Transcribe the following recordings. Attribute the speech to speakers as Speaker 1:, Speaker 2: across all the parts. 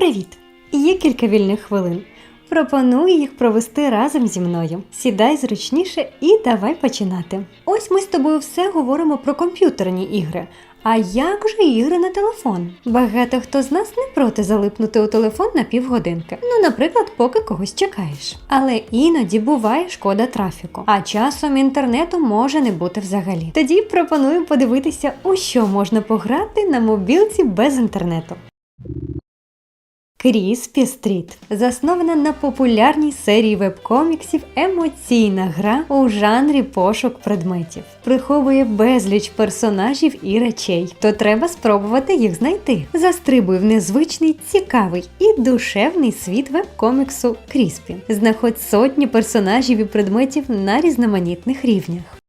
Speaker 1: Привіт! Є кілька вільних хвилин. Пропоную їх провести разом зі мною. Сідай зручніше і давай починати. Ось ми з тобою все говоримо про комп'ютерні ігри. А як же ігри на телефон? Багато хто з нас не проти залипнути у телефон на півгодинки. Ну, наприклад, поки когось чекаєш. Але іноді буває шкода трафіку, а часом інтернету може не бути взагалі. Тоді пропоную подивитися, у що можна пограти на мобілці без інтернету. Кріспі Стріт заснована на популярній серії вебкоміксів емоційна гра у жанрі пошук предметів. Приховує безліч персонажів і речей, то треба спробувати їх знайти. Застрибуй в незвичний, цікавий і душевний світ вебкоміксу Кріспі. Знаходь сотні персонажів і предметів на різноманітних рівнях.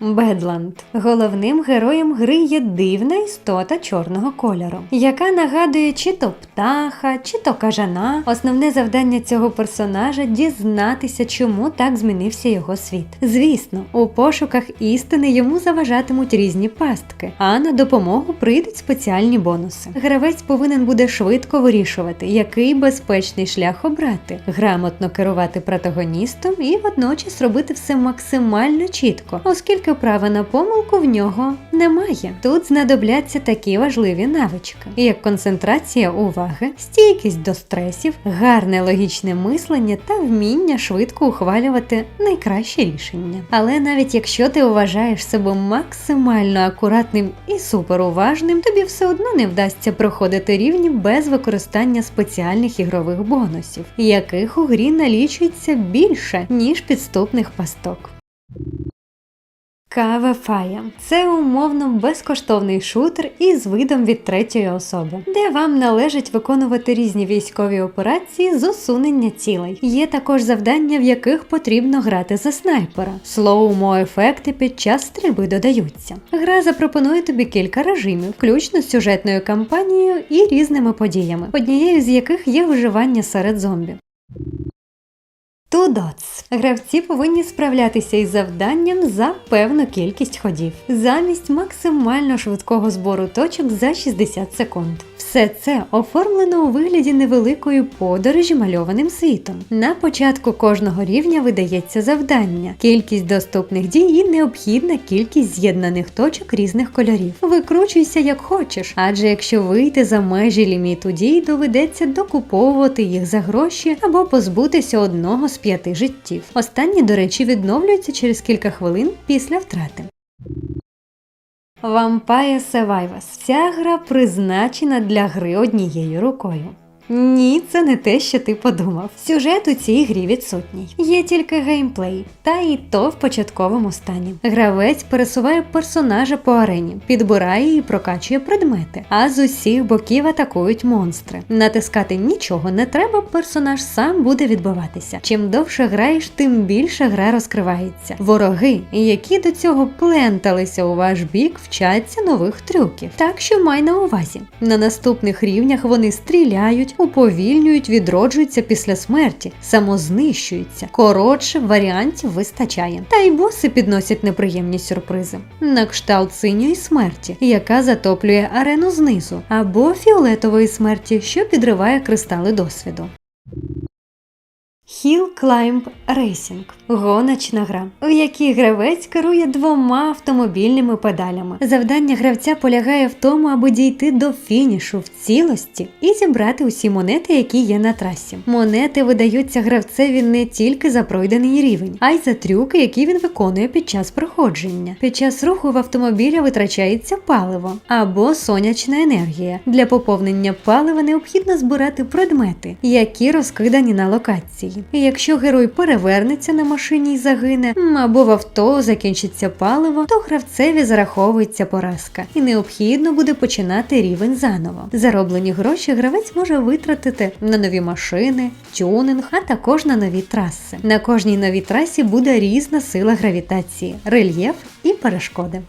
Speaker 1: Бедланд. Головним героєм гри є дивна істота чорного кольору, яка нагадує чи то птаха, чи то кажана. Основне завдання цього персонажа дізнатися, чому так змінився його світ. Звісно, у пошуках істини йому заважатимуть різні пастки, а на допомогу прийдуть спеціальні бонуси. Гравець повинен буде швидко вирішувати, який безпечний шлях обрати, грамотно керувати протагоністом і водночас робити все максимально чітко, оскільки права на помилку в нього немає. Тут знадобляться такі важливі навички, як концентрація уваги, стійкість до стресів, гарне логічне мислення та вміння швидко ухвалювати найкраще рішення. Але навіть якщо ти вважаєш себе максимально акуратним і суперуважним, тобі все одно не вдасться проходити рівні без використання спеціальних ігрових бонусів, яких у грі налічується більше ніж підступних пасток. Кава Фая це умовно безкоштовний шутер із видом від третьої особи, де вам належить виконувати різні військові операції з усунення цілей. Є також завдання, в яких потрібно грати за снайпера. Слоумо ефекти під час стрільби додаються. Гра запропонує тобі кілька режимів, включно з сюжетною кампанією і різними подіями, однією з яких є виживання серед зомбі. Dots. Гравці повинні справлятися із завданням за певну кількість ходів, замість максимально швидкого збору точок за 60 секунд. Все це оформлено у вигляді невеликої подорожі мальованим світом. На початку кожного рівня видається завдання, кількість доступних дій і необхідна кількість з'єднаних точок різних кольорів. Викручуйся як хочеш, адже якщо вийти за межі ліміту дій, доведеться докуповувати їх за гроші або позбутися одного з п'яти життів. Останні, до речі, відновлюються через кілька хвилин після втрати. Vampire Survivors. Ця гра призначена для гри однією рукою. Ні, це не те, що ти подумав. Сюжет у цій грі відсутній. Є тільки геймплей, та і то в початковому стані. Гравець пересуває персонажа по арені, підбирає і прокачує предмети, а з усіх боків атакують монстри. Натискати нічого не треба, персонаж сам буде відбиватися. Чим довше граєш, тим більше гра розкривається. Вороги, які до цього пленталися у ваш бік, вчаться нових трюків. Так що май на увазі. На наступних рівнях вони стріляють уповільнюють, відроджуються після смерті, самознищуються. Коротше, варіантів вистачає. Та й боси підносять неприємні сюрпризи. На кшталт синьої смерті, яка затоплює арену знизу, або фіолетової смерті, що підриває кристали досвіду. Hill Climb Racing – гоночна гра, в якій гравець керує двома автомобільними педалями. Завдання гравця полягає в тому, аби дійти до фінішу в цілості і зібрати усі монети, які є на трасі. Монети видаються гравцеві не тільки за пройдений рівень, а й за трюки, які він виконує під час проходження. Під час руху в автомобіля витрачається паливо або сонячна енергія. Для поповнення палива необхідно збирати предмети, які розкидані на локації. І якщо герой перевернеться на машині і загине, або в авто закінчиться паливо, то гравцеві зараховується поразка, і необхідно буде починати рівень заново. Зароблені гроші гравець може витратити на нові машини, тюнинг, а також на нові траси. На кожній новій трасі буде різна сила гравітації, рельєф і перешкоди.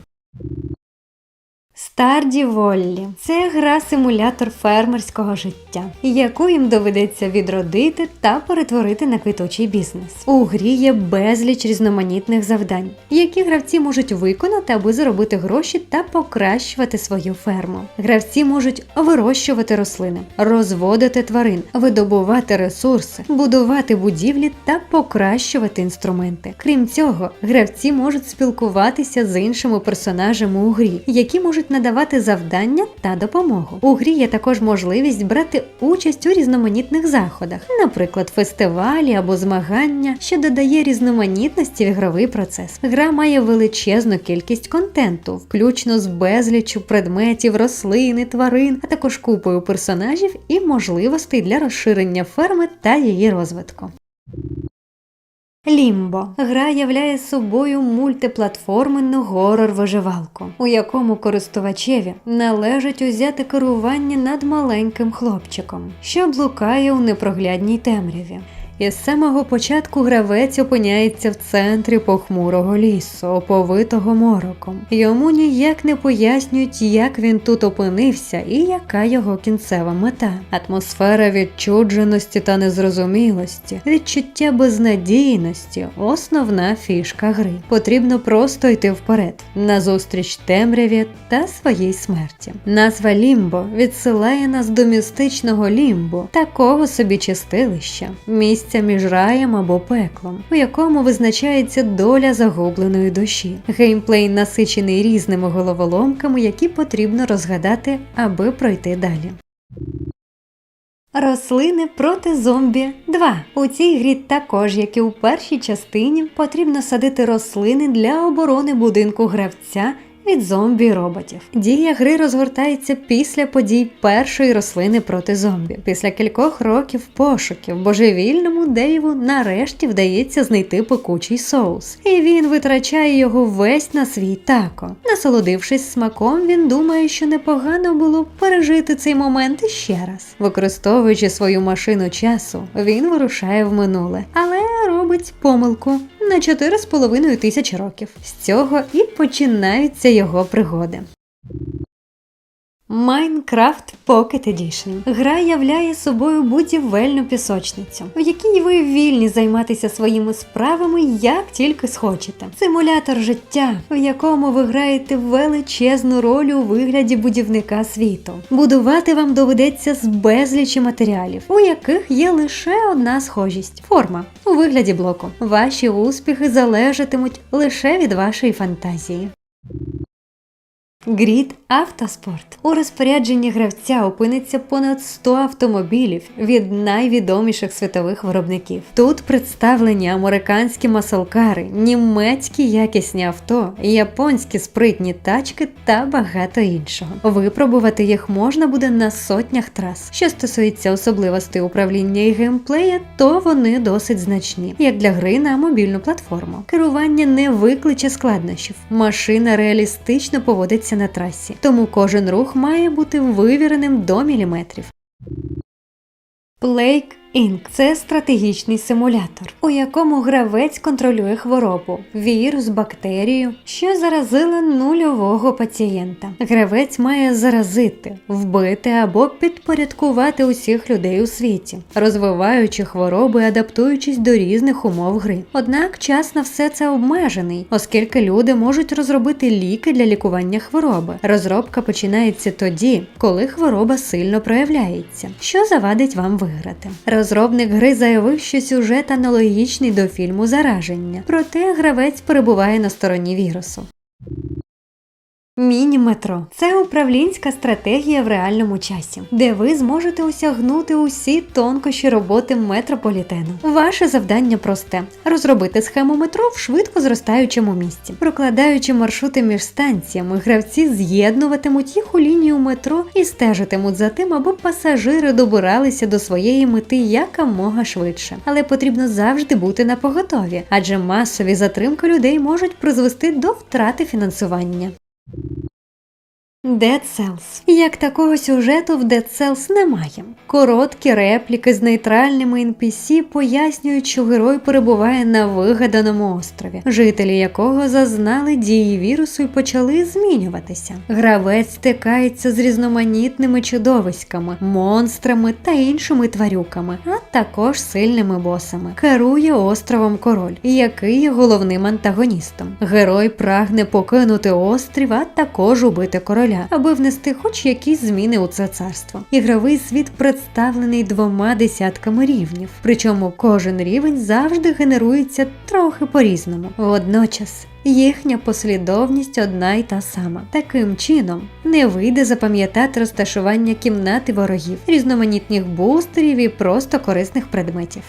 Speaker 1: Старді Воллі це гра симулятор фермерського життя, яку їм доведеться відродити та перетворити на квіточий бізнес. У грі є безліч різноманітних завдань, які гравці можуть виконати, аби заробити гроші та покращувати свою ферму. Гравці можуть вирощувати рослини, розводити тварин, видобувати ресурси, будувати будівлі та покращувати інструменти. Крім цього, гравці можуть спілкуватися з іншими персонажами у грі, які можуть надавати завдання та допомогу. У грі є також можливість брати участь у різноманітних заходах, наприклад, фестивалі або змагання, що додає різноманітності в ігровий процес. Гра має величезну кількість контенту, включно з безліччю предметів, рослини, тварин, а також купою персонажів і можливостей для розширення ферми та її розвитку. Лімбо гра являє собою мультиплатформенну горор-виживалку, у якому користувачеві належить узяти керування над маленьким хлопчиком, що блукає у непроглядній темряві. І з самого початку гравець опиняється в центрі похмурого лісу, оповитого мороком. Йому ніяк не пояснюють, як він тут опинився і яка його кінцева мета. Атмосфера відчудженості та незрозумілості, відчуття безнадійності основна фішка гри. Потрібно просто йти вперед, назустріч темряві та своїй смерті. Назва Лімбо відсилає нас до містичного лімбу, такого собі чистилища. Місця між раєм або пеклом, у якому визначається доля загубленої душі. Геймплей насичений різними головоломками, які потрібно розгадати, аби пройти далі. Рослини проти зомбі 2. У цій грі також, як і у першій частині, потрібно садити рослини для оборони будинку гравця від зомбі роботів. Дія гри розгортається після подій першої рослини проти зомбі. Після кількох років пошуків божевільному Дейву нарешті вдається знайти пекучий соус, і він витрачає його весь на свій тако. Насолодившись смаком, він думає, що непогано було б пережити цей момент іще раз. Використовуючи свою машину часу, він вирушає в минуле, але робить помилку на 4,5 тисячі років. З цього і починаються його пригоди. Minecraft Pocket Edition. Гра являє собою будівельну пісочницю, в якій ви вільні займатися своїми справами як тільки схочете. Симулятор життя, в якому ви граєте величезну роль у вигляді будівника світу. Будувати вам доведеться з безлічі матеріалів, у яких є лише одна схожість форма у вигляді блоку. Ваші успіхи залежатимуть лише від вашої фантазії. Грід Автоспорт у розпорядженні гравця опиниться понад 100 автомобілів від найвідоміших світових виробників. Тут представлені американські маселкари, німецькі якісні авто, японські спритні тачки та багато іншого. Випробувати їх можна буде на сотнях трас. Що стосується особливостей управління і геймплея, то вони досить значні, як для гри на мобільну платформу. Керування не викличе складнощів. Машина реалістично поводиться на трасі, тому кожен рух має бути вивіреним до міліметрів. Plague Inc. – це стратегічний симулятор, у якому гравець контролює хворобу, вірус, бактерію, що заразила нульового пацієнта. Гравець має заразити, вбити або підпорядкувати усіх людей у світі, розвиваючи хвороби, адаптуючись до різних умов гри. Однак час на все це обмежений, оскільки люди можуть розробити ліки для лікування хвороби. Розробка починається тоді, коли хвороба сильно проявляється, що завадить вам виграти. Розробник гри заявив, що сюжет аналогічний до фільму Зараження, проте гравець перебуває на стороні вірусу. Міні-метро це управлінська стратегія в реальному часі, де ви зможете осягнути усі тонкощі роботи метрополітену. Ваше завдання просте: розробити схему метро в швидко зростаючому місці. Прокладаючи маршрути між станціями, гравці з'єднуватимуть їх у лінію метро і стежитимуть за тим, аби пасажири добиралися до своєї мети якомога швидше. Але потрібно завжди бути на поготові, адже масові затримки людей можуть призвести до втрати фінансування. Dead Cells. Як такого сюжету в Dead Cells немає. Короткі репліки з нейтральними NPC пояснюють, що герой перебуває на вигаданому острові, жителі якого зазнали дії вірусу і почали змінюватися. Гравець стикається з різноманітними чудовиськами, монстрами та іншими тварюками, а також сильними босами. Керує островом король, який є головним антагоністом. Герой прагне покинути острів, а також убити короля, аби внести хоч якісь зміни у це царство. Ігровий світ представлений двома десятками рівнів, причому кожен рівень завжди генерується трохи по-різному. Водночас їхня послідовність одна й та сама. Таким чином не вийде запам'ятати розташування кімнати ворогів, різноманітних бустерів і просто корисних предметів.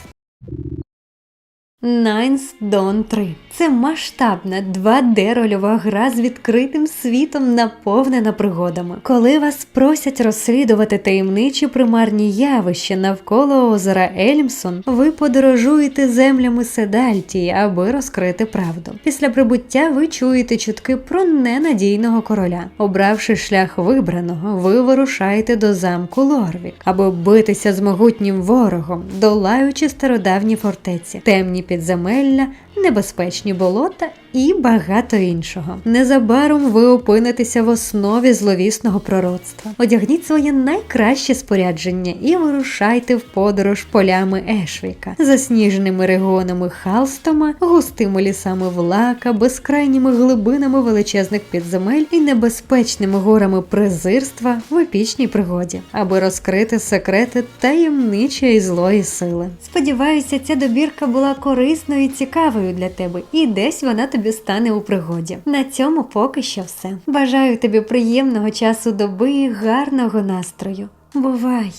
Speaker 1: Nines Dawn 3 це масштабна 2D рольова гра з відкритим світом, наповнена пригодами. Коли вас просять розслідувати таємничі примарні явища навколо озера Ельмсон, ви подорожуєте землями Седальтії, аби розкрити правду. Після прибуття ви чуєте чутки про ненадійного короля. Обравши шлях вибраного, ви вирушаєте до замку Лорвік, аби битися з могутнім ворогом, долаючи стародавні фортеці, темні підземелля, небезпечні болота і багато іншого. Незабаром ви опинитеся в основі зловісного пророцтва. Одягніть своє найкраще спорядження і вирушайте в подорож полями Ешвіка, засніженими регіонами Халстома, густими лісами Влака, безкрайніми глибинами величезних підземель і небезпечними горами презирства в епічній пригоді, аби розкрити секрети таємничої злої сили. Сподіваюся, ця добірка була корисною і цікавою для тебе, і десь вона тобі стане у пригоді. На цьому поки що все. Бажаю тобі приємного часу доби і гарного настрою. Бувай!